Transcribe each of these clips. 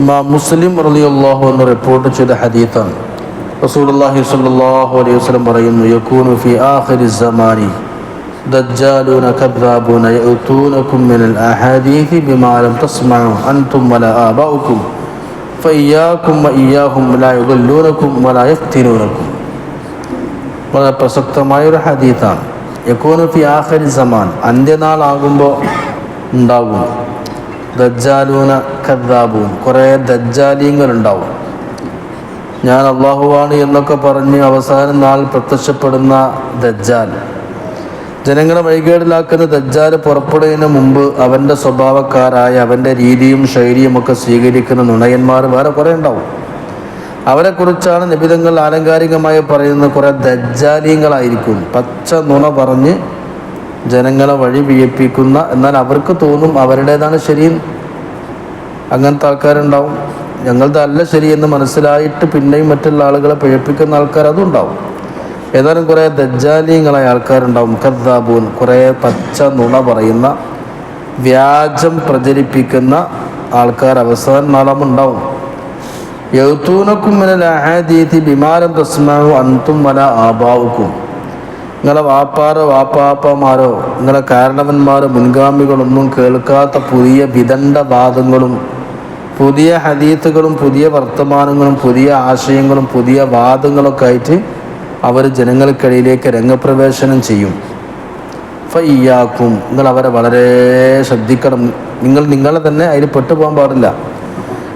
മുസ്ലിം റളിയല്ലാഹു എന്ന് റിപ്പോർട്ട് ചെയ്ത ഹദീത്താണ്. റസൂലുള്ളാഹി സ്വല്ലല്ലാഹു അലൈഹി വസല്ലം പറയുന്നു യകൂനു ഫി ആഖിരി സമാനി ദജ്ജാലൂന കദ്ദാബൂന യഅതൂനകും മിനൽ അഹാദീഥി ബിമാ ലം തസ്മഉ അൻതും വല ആബാഉകും ഫഇയ്യാകും വഇയ്യാഹും ലാ യുദല്ലൂനകും വലാ യഫ്തിനൂനകും. വളരെ പ്രസക്തമായ ഒരു ഹദീത്താണ്. യകൂനു ഫി ആഖിരി സമാൻ അന്ത്യനാളാകുമ്പോൾ ഉണ്ടാകും. ദജ്ജാലൂന കദ്ദാബൂൻ. കുറേ ദജ്ജാലിയങ്ങൾ ഉണ്ടാവും ഞാൻ അള്ളാഹുവാണ് എന്നൊക്കെ പറഞ്ഞ് അവസാന നാൾ പ്രത്യക്ഷപ്പെടുന്ന ദജ്ജാൽ. ജനങ്ങളെ വഴികേടിലാക്കുന്ന ദജ്ജാൽ പുറപ്പെടുന്നതിന് മുമ്പ് അവന്റെ സ്വഭാവക്കാരായ അവന്റെ രീതിയും ശൈലിയും ഒക്കെ സ്വീകരിക്കുന്ന നുണയന്മാർ വേറെ കുറേ ഉണ്ടാവും. അവരെക്കുറിച്ചാണ് നിബിധങ്ങൾ ആലങ്കാരികമായി പറയുന്ന കുറേ ദജ്ജാലിയങ്ങളായിരിക്കും പച്ച നുണ പറഞ്ഞ് ജനങ്ങളെ വഴി വിയപ്പിക്കുന്ന എന്നാൽ അവർക്ക് തോന്നും അവരുടേതാണ് ശരി. അങ്ങനത്തെ ആൾക്കാരുണ്ടാവും. ഞങ്ങളുടെ അല്ല ശരിയെന്ന് മനസ്സിലായിട്ട് പിന്നെയും മറ്റുള്ള ആളുകളെ പിഴപ്പിക്കുന്ന ആൾക്കാർ അതും ഉണ്ടാവും. ഏതായാലും കുറേ ദജാലിയങ്ങളായ ആൾക്കാരുണ്ടാവും. കദ്ദാബൂൻ കുറേ പച്ച നുണ പറയുന്ന വ്യാജം പ്രചരിപ്പിക്കുന്ന ആൾക്കാർ അവസാന നാളമുണ്ടാവും യൗത്തൂനക്കും മിനൽ അഹാദീതി ബിമാരം തസ്മാവു അന്തും വല ആബാവുക്കും നിങ്ങളെ വാപ്പാരോ വാപ്പാപ്പമാരോ നിങ്ങളെ കാരണവന്മാരോ മുൻഗാമികളൊന്നും കേൾക്കാത്ത പുതിയ വിദണ്ഡവാദങ്ങളും പുതിയ ഹദീത്തുകളും പുതിയ വർത്തമാനങ്ങളും പുതിയ ആശയങ്ങളും പുതിയ വാദങ്ങളൊക്കെ ആയിട്ട് അവർ ജനങ്ങൾക്കിടയിലേക്ക് രംഗപ്രവേശനം ചെയ്യും. ഫയ്യാക്കും നിങ്ങൾ അവരെ വളരെ ശ്രദ്ധിക്കണം. നിങ്ങൾ നിങ്ങളെ തന്നെ അതിൽ പെട്ടുപോകാൻ പാടില്ല.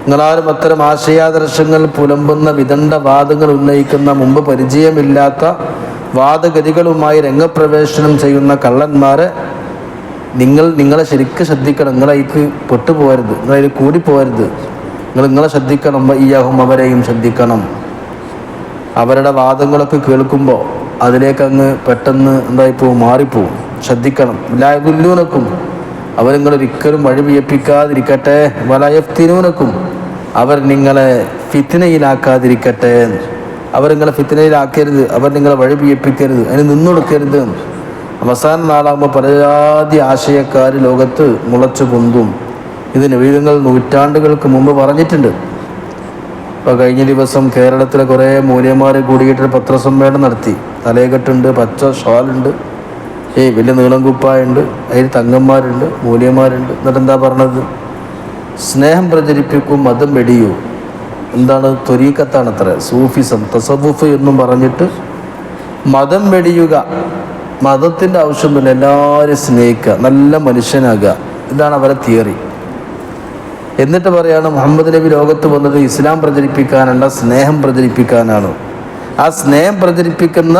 നിങ്ങളാരും അത്തരം ആശയാദർശങ്ങൾ പുലമ്പുന്ന വിദണ്ഡ വാദങ്ങൾ ഉന്നയിക്കുന്ന മുമ്പ് പരിചയമില്ലാത്ത വാദഗതികളുമായി രംഗപ്രവേശനം ചെയ്യുന്ന കള്ളന്മാരെ നിങ്ങൾ നിങ്ങളെ ശരിക്കും ശ്രദ്ധിക്കണം. നിങ്ങളതിക്ക് പെട്ടുപോകരുത്. നിങ്ങളതിൽ കൂടിപ്പോകരുത്. നിങ്ങൾ നിങ്ങളെ ശ്രദ്ധിക്കണം. ഈയാഹും അവരെയും ശ്രദ്ധിക്കണം. അവരുടെ വാദങ്ങളൊക്കെ കേൾക്കുമ്പോൾ അതിലേക്ക് അങ്ങ് പെട്ടെന്ന് എന്തായിപ്പോവും? മാറിപ്പോവും. ശ്രദ്ധിക്കണം. ലായുല്ലൂനക്കും അവരിങ്ങളൊരിക്കലും വഴി വിയപ്പിക്കാതിരിക്കട്ടെ വലയഫ്തിനൂനക്കും അവർ നിങ്ങളെ ഫിത്തിനയിലാക്കാതിരിക്കട്ടെ അവർ നിങ്ങളെ ഫിത്തിനയിലാക്കരുത് അവർ നിങ്ങളെ വഴി പിയപ്പിക്കരുത് അതിന് നിന്നൊടുക്കരുത്. അവസാന നാളാകുമ്പോൾ പലജാതി ആശയക്കാർ ലോകത്ത് മുളച്ചു പൊന്തും. ഇത് നവീനങ്ങൾ നൂറ്റാണ്ടുകൾക്ക് മുമ്പ് പറഞ്ഞിട്ടുണ്ട്. ഇപ്പോൾ കഴിഞ്ഞ ദിവസം കേരളത്തിലെ കുറേ മൂല്യന്മാർ കൂടിയിട്ട് പത്രസമ്മേളനം നടത്തി. തലയെക്കെട്ടുണ്ട് പച്ച ഷാളുണ്ട്. ഏയ് വലിയ നീളം കുപ്പായുണ്ട്. അതിൽ തങ്ങന്മാരുണ്ട് മൂല്യന്മാരുണ്ട്. എന്നിട്ട് എന്താ പറഞ്ഞത്? സ്നേഹം പ്രചരിപ്പിക്കും മതം വെടിയൂ. എന്താണ്? ത്വരീക്കത്താണ് അത്ര സൂഫിസം തസവുഫ് എന്നും പറഞ്ഞിട്ട് മതം വെടിയുക മതത്തിന്റെ ആവശ്യമില്ല എല്ലാവരും സ്നേഹിക്കുക നല്ല മനുഷ്യനാകുക. ഇതാണ് അവരെ തിയറി. എന്നിട്ട് പറയാണ് മുഹമ്മദ് നബി ലോകത്ത് വന്നത് ഇസ്ലാം പ്രചരിപ്പിക്കാനല്ല സ്നേഹം പ്രചരിപ്പിക്കാനാണ്. ആ സ്നേഹം പ്രചരിപ്പിക്കുന്ന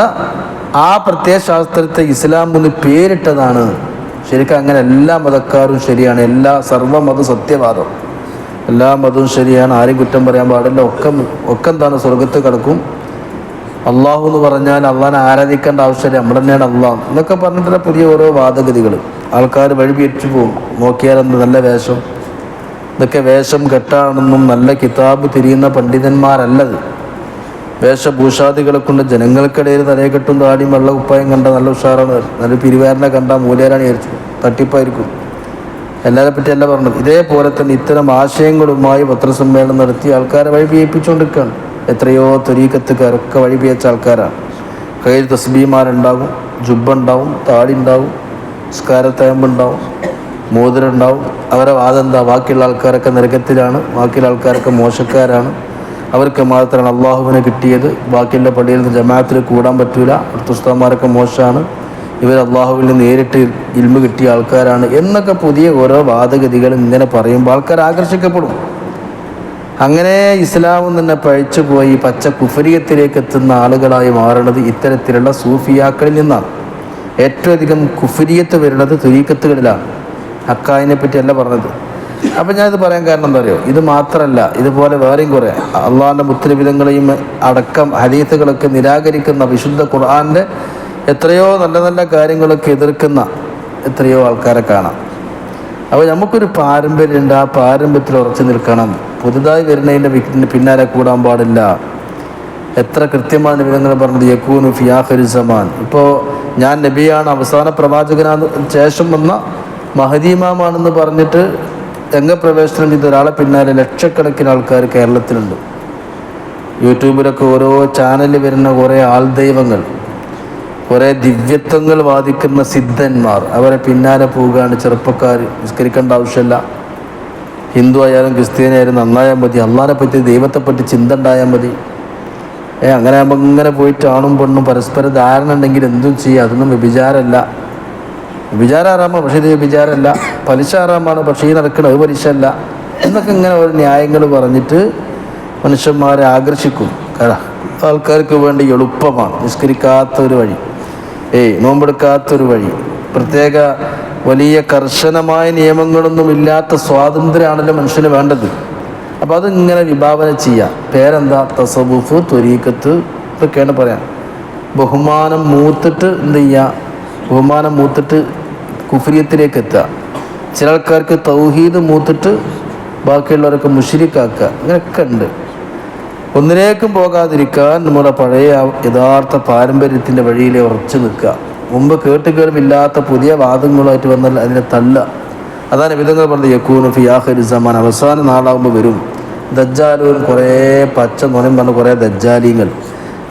ആ പ്രത്യയശാസ്ത്രത്തെ ഇസ്ലാം എന്ന് പേരിട്ടതാണ്. ശരിക്കും അങ്ങനെ എല്ലാ മതക്കാരും ശരിയാണ്. എല്ലാ സർവമതം സത്യവാദം. എല്ലാ മതവും ശരിയാണ്. ആരും കുറ്റം പറയാൻ പാടില്ല. ഒക്കെ ഒക്കെ എന്താണ്? സ്വർഗത്ത് കിടക്കും. അള്ളാഹു എന്ന് പറഞ്ഞാൽ അള്ളാഹിനെ ആരാധിക്കേണ്ട ആവശ്യമില്ല. നമ്മൾ തന്നെയാണ് അള്ളാഹ്. എന്നൊക്കെ പറഞ്ഞിട്ടുള്ള പുതിയ ഓരോ വാദഗതികൾ ആൾക്കാർ വഴിപിരിച്ചു പോകും. നോക്കിയാലെന്ത് നല്ല വേഷം. ഇതൊക്കെ വേഷം കെട്ടാണെന്നും നല്ല കിതാബ് തിരിയുന്ന പണ്ഡിതന്മാരല്ലത്. വേഷഭൂഷാദികളെ കൊണ്ട് ജനങ്ങൾക്കിടയിൽ തലയെക്കെട്ടും താടി വെള്ള കുപ്പായം കണ്ട നല്ല ഉഷാറാണ്. നല്ല പിരിവാരനെ കണ്ട മൂലേരാണ് വിചാരിച്ചു തട്ടിപ്പായിരിക്കും. എല്ലാവരെ എല്ലാം പറഞ്ഞത്. ഇതേപോലെ തന്നെ ഇത്തരം ആശയങ്ങളുമായി പത്രസമ്മേളനം നടത്തി ആൾക്കാരെ വഴി പിയപ്പിച്ചുകൊണ്ടിരിക്കുകയാണ് എത്രയോ തൊരീക്കത്തുകാരൊക്കെ വഴി പിയച്ച ആൾക്കാരാണ്. കയ്യിൽ തസ്ബീമാരുണ്ടാകും ജുബ്ബ ഉണ്ടാവും താടി ഉണ്ടാവും സ്കാരത്തയമ്പുണ്ടാവും മോതിരം ഉണ്ടാവും അവരെ വാദം എന്താ ബാക്കിയുള്ള ആൾക്കാരൊക്കെ നരകത്തിലാണ്. ബാക്കിയുള്ള ആൾക്കാരൊക്കെ മോശക്കാരാണ്. അവർക്ക് മാത്രമാണ് അള്ളാഹുവിനെ കിട്ടിയത്. ബാക്കിയുള്ള പള്ളിയിൽ നിന്ന് ജമാഅത്തിൽ കൂടാൻ പറ്റൂല. അടുത്ത ഉസ്താന്മാരൊക്കെ മോശമാണ്. ഇവർ അള്ളാഹുവിൽ നിന്ന് നേരിട്ട് ഇൽമ കിട്ടിയ ആൾക്കാരാണ് എന്നൊക്കെ പുതിയ ഓരോ വാദഗതികൾ ഇങ്ങനെ പറയുമ്പോൾ ആൾക്കാർ ആകർഷിക്കപ്പെടും. അങ്ങനെ ഇസ്ലാമും തന്നെ പഴിച്ചു പോയി പച്ച കുഫരിയത്തിലേക്ക് എത്തുന്ന ആളുകളായി മാറുന്നത് ഇത്തരത്തിലുള്ള സൂഫിയാക്കളിൽ നിന്നാണ്. ഏറ്റവും അധികം കുഫരിയത്ത് വരുന്നത് തുരീക്കത്തുകളിലാണ്. ഹക്കായിനെ പറ്റിയല്ല പറഞ്ഞത്. അപ്പം ഞാനിത് പറയാൻ കാരണം എന്താ പറയുക ഇത് മാത്രമല്ല ഇതുപോലെ വേറെയും കുറേ. അള്ളാഹിന്റെ മുത്തരവിധങ്ങളെയും അടക്കം ഹരീത്തുകളൊക്കെ നിരാകരിക്കുന്ന വിശുദ്ധ ഖുർആാന്റെ എത്രയോ നല്ല നല്ല കാര്യങ്ങളൊക്കെ എതിർക്കുന്ന എത്രയോ ആൾക്കാരെ കാണാം. അപ്പോൾ നമുക്കൊരു പാരമ്പര്യമുണ്ട് ആ പാരമ്പര്യത്തിൽ ഉറച്ചു നിൽക്കണം. പുതുതായി വരുന്നതിന്റെ പിന്നാലെ കൂടാൻ പാടില്ല. എത്ര കൃത്യമാണ് നിബിധങ്ങൾ പറഞ്ഞത് യക്കൂനു ഫിയാഹരി സമാൻ. ഇപ്പോൾ ഞാൻ നബിയാണ് അവസാന പ്രവാചകനാണ് ശേഷം വന്ന മഹദീമാമാണെന്ന് പറഞ്ഞിട്ട് രംഗപ്രവേശനം ചെയ്ത ഒരാളെ പിന്നാലെ ലക്ഷക്കണക്കിന് ആൾക്കാർ കേരളത്തിലുണ്ട്. യൂട്യൂബിലൊക്കെ ഓരോ ചാനലിൽ വരുന്ന കുറേ ആൾദൈവങ്ങൾ കുറേ ദിവ്യത്വങ്ങൾ വാദിക്കുന്ന സിദ്ധന്മാർ. അവരെ പിന്നാലെ പോവുകയാണ് ചെറുപ്പക്കാർ നിസ്കരിക്കേണ്ട ആവശ്യമില്ല. ഹിന്ദു ആയാലും ക്രിസ്ത്യാനിയായാലും നന്നായാൽ മതി. അള്ളാനെ പറ്റി ദൈവത്തെ പറ്റി ചിന്ത ഉണ്ടായാൽ മതി. ഏ അങ്ങനെ ആകുമ്പോൾ ഇങ്ങനെ പോയിട്ട് ആണും പെണ്ണും പരസ്പര ധാരണ ഉണ്ടെങ്കിൽ എന്തും ചെയ്യുക അതൊന്നും വ്യഭിചാരമല്ല. വിചാരമാറാമോ പക്ഷേ ഇത് വ്യഭിചാരമല്ല. പലിശ ആറാമാണ് പക്ഷേ ഈ നടക്കുന്നത് അത് പലിശ അല്ല എന്നൊക്കെ ഇങ്ങനെ ഒരു ന്യായങ്ങൾ പറഞ്ഞിട്ട് മനുഷ്യന്മാരെ ആകർഷിക്കും. ആൾക്കാർക്ക് വേണ്ടി എളുപ്പമാണ്. നിസ്കരിക്കാത്തൊരു വഴി. ഏയ് നോമ്പെടുക്കാത്തൊരു വഴി. പ്രത്യേക വലിയ കർശനമായ നിയമങ്ങളൊന്നും ഇല്ലാത്ത സ്വാതന്ത്ര്യമാണല്ലോ മനുഷ്യന് വേണ്ടത്. അപ്പോൾ അതിങ്ങനെ വിഭാവന ചെയ്യാം. പേരെന്താ? തസബുഫ് ത്വരീക്കത്ത് ഇതൊക്കെയാണ് പറയാം. ബഹുമാനം മൂത്തിട്ട് എന്ത് ചെയ്യുക ബഹുമാനം മൂത്തിട്ട് കുഫ്രിയത്തിലേക്ക് എത്തുക. ചില ആൾക്കാർക്ക് തൗഹീദ് മൂത്തിട്ട് ബാക്കിയുള്ളവരൊക്കെ മുഷിരിക്കാക്കുക. അങ്ങനെയൊക്കെ ഉണ്ട്. ഒന്നിലേക്കും പോകാതിരിക്കാൻ നമ്മുടെ പഴയ യഥാർത്ഥ പാരമ്പര്യത്തിന്റെ വഴിയിൽ ഉറച്ചു നിൽക്കുക. മുമ്പ് കേട്ട് കേൾവില്ലാത്ത പുതിയ വാദങ്ങളുമായിട്ട് വന്നാൽ അതിനെ തല്ല. അതാണ് വിധങ്ങൾ പറഞ്ഞത് യക്കൂനും ഫിയാഹരി സമാൻ. അവസാന നാളാകുമ്പോൾ വരും. ദജ്ജാലൂൻ കുറേ പച്ച നുണയും പറഞ്ഞ കുറേ ദജ്ജാലിങ്ങൾ.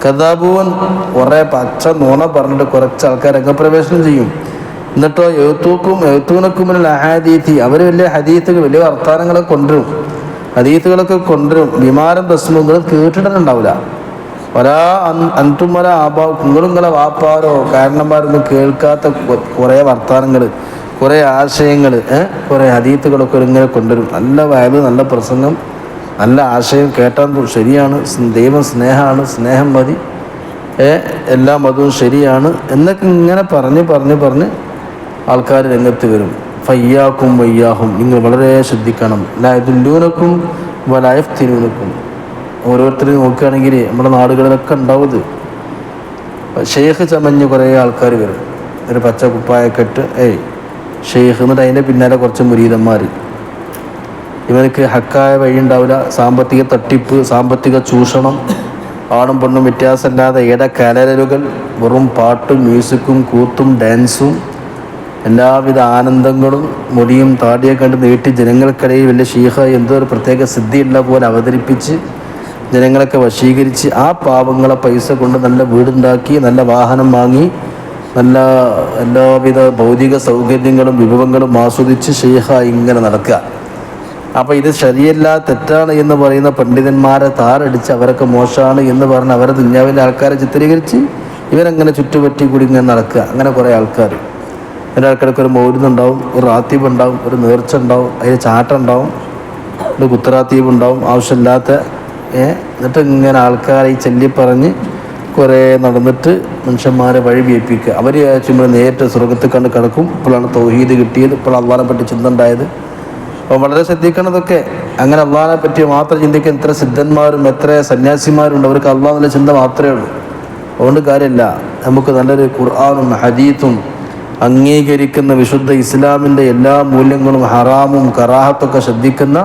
കഥാബൂൻ കുറേ പച്ച നുണ പറഞ്ഞിട്ട് കുറച്ച് ആൾക്കാർ രംഗപ്രവേശനം ചെയ്യും. എന്നിട്ടോ എഴുത്തൂക്കും എഴുത്തൂനക്കുമുള്ള അഹാദീത്തി അവർ വലിയ ഹദീത്തുകൾ വലിയ വർത്തമാനങ്ങളൊക്കെ കൊണ്ടുവരും. ഹദീത്തുകളൊക്കെ കൊണ്ടുവരും. വിമാനം പ്രശ്നം നിങ്ങൾ കേട്ടിട്ടുണ്ടാവില്ല. ഒരാ അന്റുമല ആബാ നിങ്ങളെ വാപ്പാരോ കാരണന്മാരൊന്നും കേൾക്കാത്ത കുറേ വർത്തമാനങ്ങൾ കുറേ ആശയങ്ങൾ കുറേ ഹദീത്തുകളൊക്കെ ഇങ്ങനെ കൊണ്ടുവരും. നല്ല വയത് നല്ല പ്രസംഗം നല്ല ആശയം കേട്ടാൽ ശരിയാണ്. ദൈവം സ്നേഹമാണ്. സ്നേഹം മതി. എല്ലാ മതവും ശരിയാണ്. എന്നൊക്കെ ഇങ്ങനെ പറഞ്ഞ് പറഞ്ഞ് പറഞ്ഞ് ആൾക്കാർ രംഗത്ത് വരും. ഫയ്യാക്കും വയ്യാഹും. നിങ്ങൾ വളരെ ശ്രദ്ധിക്കണം. ലയതുല്ലൂനക്കും വലായഫ് തിരൂനക്കും ഓരോരുത്തരും നോക്കുകയാണെങ്കിൽ നമ്മുടെ നാടുകളിലൊക്കെ ഉണ്ടാവും ഇത്. ഷെയ്ഖ് ചമഞ്ഞ് കുറേ ആൾക്കാർ വരും. ഒരു പച്ച കുപ്പായൊക്കെ ഇട്ട് ഏയ് ഷെയ്ഖ് എന്നിട്ട് അതിന്റെ പിന്നാലെ കുറച്ച് മുരീതന്മാർ. ഇവർക്ക് ഹക്കായ വഴി ഉണ്ടാവില്ല. സാമ്പത്തിക തട്ടിപ്പ് സാമ്പത്തിക ചൂഷണം ആണും പെണ്ണും വ്യത്യാസമില്ലാതെ ഏട കലരലുകൾ? വെറും പാട്ടും മ്യൂസിക്കും കൂത്തും ഡാൻസും എല്ലാവിധ ആനന്ദങ്ങളും മുടിയും താടിയെ കണ്ട് നീട്ടി ജനങ്ങൾക്കിടയിൽ വലിയ ഷീഹ എന്തോ ഒരു പ്രത്യേക സിദ്ധിയുള്ള പോലെ അവതരിപ്പിച്ച് ജനങ്ങളൊക്കെ വശീകരിച്ച് ആ പാവങ്ങളെ പൈസ കൊണ്ട് നല്ല വീടുണ്ടാക്കി നല്ല വാഹനം വാങ്ങി നല്ല എല്ലാവിധ ഭൗതിക സൗകര്യങ്ങളും വിഭവങ്ങളും ആസ്വദിച്ച് ഷെയ്ഖ ഇങ്ങനെ നടക്കുക. അപ്പോൾ ഇത് ശരിയല്ല തെറ്റാണ് എന്ന് പറയുന്ന പണ്ഡിതന്മാരെ താറടിച്ച് അവരൊക്കെ മോശമാണ് എന്ന് പറഞ്ഞ് അവരെ ദുഞ്ഞാവിന്റെ ആൾക്കാരെ ചിത്രീകരിച്ച് ഇവരങ്ങനെ ചുറ്റുപറ്റി കൂടി ഇങ്ങനെ നടക്കുക. അങ്ങനെ കുറേ ആൾക്കാർ അതിന്റെ ഇടയ്ക്കിടയ്ക്ക് ഒരു മൗരുന്നുണ്ടാവും ഒരു റാത്തീബ് ഉണ്ടാവും ഒരു നേർച്ച ഉണ്ടാവും അതിന് ചാട്ടം ഉണ്ടാവും ഒരു കുത്തറാത്തീബ് ഉണ്ടാവും ആവശ്യമില്ലാത്ത എന്നിട്ട് ഇങ്ങനെ ആൾക്കാരെ ഈ ചൊല്ലി പറഞ്ഞ് കുറേ നടന്നിട്ട് മനുഷ്യന്മാരെ വഴി വിയപ്പിക്കുക അവർ ചുമ്മാ നേരിട്ട് സ്വർഗത്തിൽ കണ്ട് കിടക്കും. ഇപ്പോഴാണ് തൗഹീദ് കിട്ടിയത്. ഇപ്പോൾ അള്ളഹാനെ പറ്റി ചിന്ത ഉണ്ടായത്. അപ്പോൾ വളരെ ശ്രദ്ധിക്കണതൊക്കെ അങ്ങനെ അള്ളഹാനെ പറ്റി മാത്രം ചിന്തിക്കാൻ എത്ര സിദ്ധന്മാരും എത്ര സന്യാസിമാരുണ്ട്. അവർക്ക് അള്ളാഹിന്റെ ചിന്ത മാത്രമേ ഉള്ളൂ. അതുകൊണ്ട് കാര്യമില്ല. നമുക്ക് നല്ലൊരു ഖുർആാനും ഹദീത്തും അംഗീകരിക്കുന്ന വിശുദ്ധ ഇസ്ലാമിന്റെ എല്ലാ മൂല്യങ്ങളും ഹറാമും കറാഹത്തൊക്കെ ശ്രദ്ധിക്കുന്ന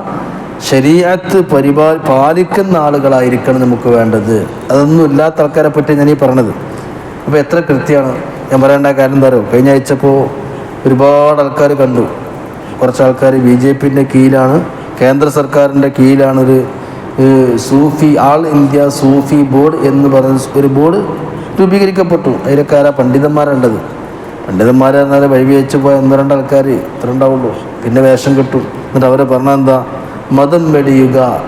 ശരീഅത്ത് പരിപാ പാലിക്കുന്ന ആളുകളായിരിക്കണം നമുക്ക് വേണ്ടത്. അതൊന്നും ഇല്ലാത്ത ആൾക്കാരെ പറ്റി ഞാൻ ഈ പറഞ്ഞത്. അപ്പോൾ എത്ര കൃത്യമാണ്? ഞാൻ പറയേണ്ട കാര്യം എന്താ പറയുക കഴിഞ്ഞ ആഴ്ചപ്പോൾ ഒരുപാട് ആൾക്കാർ കണ്ടു. കുറച്ച് ആൾക്കാർ ബി ജെ പിന്റെ കീഴിലാണ്. കേന്ദ്ര സർക്കാരിന്റെ കീഴിലാണൊരു സൂഫി ആൾ ഇന്ത്യ സൂഫി ബോർഡ് എന്ന് പറഞ്ഞ ഒരു ബോർഡ് രൂപീകരിക്കപ്പെട്ടു. അതിലൊക്കെ ആരാ പണ്ഡിതന്മാരുണ്ടത് പണ്ഡിതന്മാരെ വൈവി വെച്ച് പോയ ഒന്ന് രണ്ട് ആൾക്കാർ ഇത്ര ഉണ്ടാവുള്ളൂ. പിന്നെ വേഷം കിട്ടും. എന്നിട്ട് അവരെ പറഞ്ഞാൽ എന്താ? മതം വെടിയുക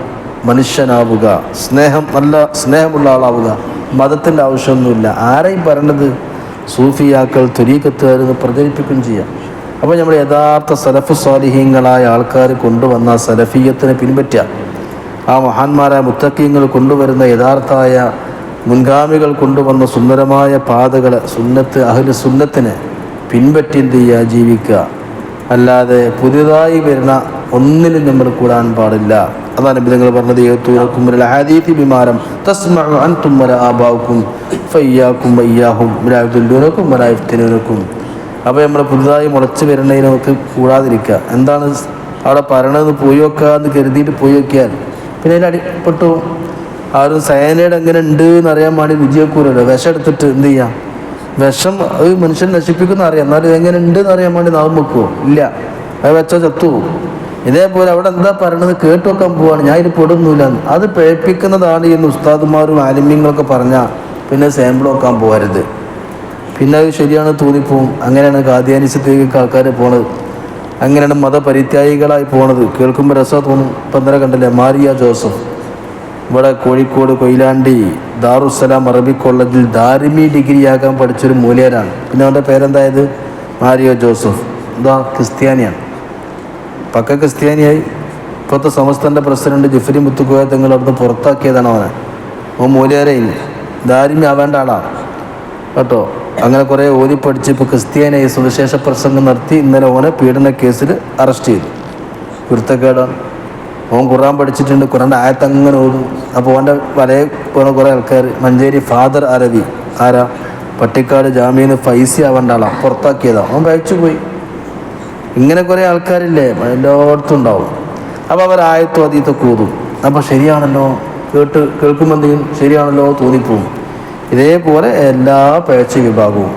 മനുഷ്യനാവുക സ്നേഹം നല്ല സ്നേഹമുള്ള ആളാവുക മതത്തിന്റെ ആവശ്യമൊന്നുമില്ല. ആരെയും പറയണത് സൂഫിയാക്കൾ തുരീക്കത്തുകാരെന്ന് പ്രചരിപ്പിക്കുകയും ചെയ്യാം. അപ്പോൾ നമ്മൾ യഥാർത്ഥ സലഫ് സ്വാലിഹീങ്ങളായ ആൾക്കാർ കൊണ്ടുവന്ന സലഫീയത്തിനെ പിൻപറ്റുക ആ മഹാന്മാരായ മുത്തക്കീങ്ങൾ കൊണ്ടുവരുന്ന യഥാർത്ഥായ മുൻഗാമികൾ കൊണ്ടുവന്ന സുന്ദരമായ പാതകൾ സുന്നത്ത് അഹ്ലു സുന്നത്തിനെ പിൻപറ്റി എന്ത് ചെയ്യുക? ജീവിക്കുക. അല്ലാതെ പുതിയതായി വരുന്ന ഒന്നിലും നമ്മൾ കൂടാൻ പാടില്ല. അതാണ് നിങ്ങൾ പറഞ്ഞത് ഏത്തൂരക്കും ഹദീത്തി വിമാനം തസ്മഉ അൻതും ആബാവുക്കും ഫയ്യാക്കും വയ്യാഹും മിലായുദ്ദൂനക്കും വലായുഫ്തിനൂനക്കും അപ്പോൾ നമ്മൾ പുതുതായി മുളച്ച് വരുന്നതിനൊക്കെ കൂടാതിരിക്കുക. എന്താണ് അവിടെ പറയണത് പോയി വെക്കുക എന്ന് കരുതിയിട്ട് പോയി വെക്കിയാൽ പിന്നെ അതിൽ അടിപ്പെട്ടു പോകും. ഒരു സയനൈഡ് എങ്ങനെ ഉണ്ട് എന്ന് അറിയാൻ വേണ്ടി വിജയക്കൂരല്ലോ വിഷം എടുത്തിട്ട് എന്ത് ചെയ്യാം? വിഷം അത് മനുഷ്യൻ നശിപ്പിക്കുന്ന അറിയാം. എന്നാലും എങ്ങനെ ഉണ്ട് എന്ന് അറിയാൻ വേണ്ടി നാം വെക്കുമോ ഇല്ല. അത് വെച്ചാൽ ചത്തുപോകും ഇതേപോലെ അവിടെ എന്താ പറയണത് കേട്ടു വെക്കാൻ പോവാണ്. ഞാൻ ഇത് പെടുന്നില്ല അത് പേപ്പിക്കുന്നതാണ് എന്ന് ഉസ്താദുമാരും ആലിമ്യങ്ങളൊക്കെ പറഞ്ഞാൽ പിന്നെ സാമ്പിൾ വെക്കാൻ പോകരുത്. പിന്നെ അത് ശരിയാണ് തോന്നിപ്പോവും അങ്ങനെയാണ് കാദ്യാനിസത്തേക്ക് ആൾക്കാർ പോണത്. അങ്ങനെയാണ് മതപരിത്യാഗികളായി പോണത്. കേൾക്കുമ്പോൾ രസം തോന്നും. ഇപ്പം ഇന്നലെ കണ്ടല്ലേ? Maria Joseph. ഇവിടെ കോഴിക്കോട് കൊയിലാണ്ടി ദാറുസലാം അറബി കോളേജിൽ ദാരിമി ഡിഗ്രി ആകാൻ പഠിച്ചൊരു മൂല്യരാണ് പിന്നെ അവന്റെ പേരെന്തായത്? Mario Joseph. എന്താ ക്രിസ്ത്യാനിയാണ്. പക്ക ക്രിസ്ത്യാനിയായി. ഇപ്പോഴത്തെ സമസ്തന്റെ പ്രസിഡന്റ് ജിഫരി മുത്തുക്കോയ തങ്ങൾ അവിടുന്ന് പുറത്താക്കിയതാണ് അവനെ. ഓ മൂല്യാരെ ദാരിമി ആവേണ്ട ആളാണ്. കേട്ടോ? അങ്ങനെ കുറേ ഓതി പഠിച്ച് ഇപ്പോൾ ക്രിസ്ത്യാനിയായി സുവിശേഷ പ്രസംഗം നടത്തി ഇന്നലെ ഓനെ പീഡന കേസിൽ അറസ്റ്റ് ചെയ്തു. കുരുത്തക്കേടാണ്. ഓൻ ഖുറാൻ പഠിച്ചിട്ടുണ്ട് ഖുറാന്റെ ആയത്തങ്ങനെ ഓതും. അപ്പോൾ ഓന്റെ വലയെ പോണ കുറേ ആൾക്കാർ മഞ്ചേരി ഫാദർ അരവി ആരാ? പട്ടിക്കാട് ജാമ്യന്ന് ഫൈസി ആവേണ്ട ആളാണ് പുറത്താക്കിയതാണ് അവൻ കഴിച്ചു പോയി. ഇങ്ങനെ കുറേ ആൾക്കാരില്ലേ? എല്ലായിടത്തും ഉണ്ടാവും. അപ്പോൾ അവർ ആയത്തും അതീത്തൊക്കെ കൂതും അപ്പോൾ ശരിയാണല്ലോ? കേട്ട് കേൾക്കുമ്പോൾ എന്തെങ്കിലും ശരിയാണല്ലോ? തോന്നിപ്പോവും. ഇതേപോലെ എല്ലാ പേച്ച വിഭാഗവും.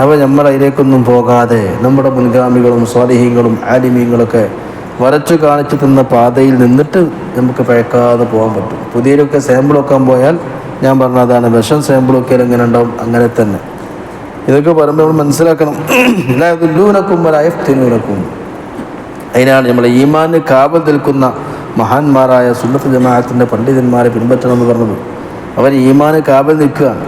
അപ്പോൾ നമ്മൾ അതിലേക്കൊന്നും പോകാതെ നമ്മുടെ മുൻഗാമികളും സ്വാലിഹീങ്ങളും ആലിമീങ്ങളൊക്കെ വരച്ചു കാണിച്ചു തന്ന പാതയിൽ നിന്നിട്ട് നമുക്ക് പഴക്കാതെ പോകാൻ പറ്റും. പുതിയൊക്കെ സാമ്പിൾ വെക്കാൻ പോയാൽ ഞാൻ പറഞ്ഞതാണ് വിഷം സാമ്പിൾ വെക്കിയാൽ എങ്ങനെ ഉണ്ടാവും? അങ്ങനെ തന്നെ. ഇതൊക്കെ പറയുമ്പോൾ നമ്മൾ മനസ്സിലാക്കണം. ലൂനക്കും വരായത്തിനൂനക്കും അതിനാണ് നമ്മൾ ഈമാന് കാവൽ നിൽക്കുന്ന മഹാന്മാരായ സുന്നത്ത് ജമാഅത്തിന്റെ പണ്ഡിതന്മാരെ പിൻപറ്റണം എന്ന് പറഞ്ഞത്. അവർ ഈമാന് കാവൽ നിൽക്കുകയാണ്.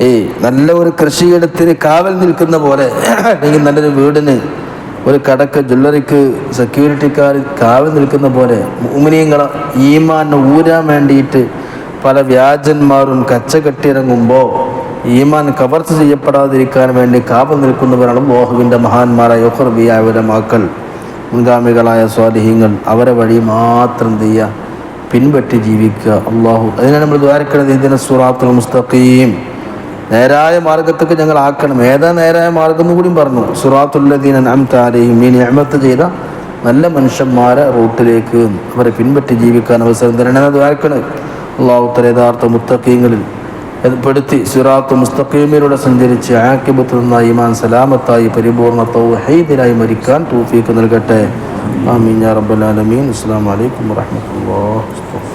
ഏയ് നല്ല ഒരു കൃഷിയിടത്തിന് കാവൽ നിൽക്കുന്ന പോലെ അല്ലെങ്കിൽ നല്ലൊരു വീടിന് ഒരു കടക്ക് ജ്വല്ലറിക്ക് സെക്യൂരിറ്റിക്കാർ കാവൽ നിൽക്കുന്ന പോലെ ഉമിനിയങ്ങളെ ഈമാനെ ഊരാൻ വേണ്ടിയിട്ട് പല വ്യാജന്മാരും കച്ച കെട്ടിയിറങ്ങുമ്പോൾ ഈമാൻ കവർച്ച ചെയ്യപ്പെടാതിരിക്കാൻ വേണ്ടി കാവൽ നിൽക്കുന്നവരാണ് മോഹുവിന്റെ മഹാന്മാരായ യൊഹർബിയായ മക്കൾ മുൻഗാമികളായ സ്വാലിഹ്യങ്ങൾ അവരെ വഴി മാത്രം ചെയ്യുക? പിൻപറ്റി ജീവിക്കുക. അള്ളാഹു അതിനാണ് നമ്മൾ ദ്വാരക്കണത് ഇതിനെ സുറാത്തുൽ മുസ്തഖീം. നേരായ മാർഗത്തൊക്കെ ഞങ്ങൾ ആക്കണം. ഏതാ നേരായ മാർഗം എന്ന് കൂടിയും പറഞ്ഞു. സുറാത്തുല്ലദീൻ അംതാരെയും ഈ നിയമത്ത് ചെയ്ത നല്ല മനുഷ്യന്മാരെ റൂട്ടിലേക്ക് അവരെ പിൻപറ്റി ജീവിക്കാൻ അവസരം തരണം. ദ്വാരക്കണത് അള്ളാഹുത്തര യഥാർത്ഥ മുത്തക്കീങ്ങളിൽ പെടുത്തി സിറാത്ത് മുസ്തഖീമിലൂടെ സഞ്ചരിച്ച് ആക്കിബത്ത് നിന്ന ഇമാൻ സലാമത്തായി പരിപൂർണ തൗഹീദിനായി മരിക്കാൻ തൂഫീക്ക് നൽകട്ടെ. ആമീൻ റബ്ബൽ ആലമീൻ. അസ്സലാമു അലൈക്കും വറഹ്മത്തുള്ളാഹി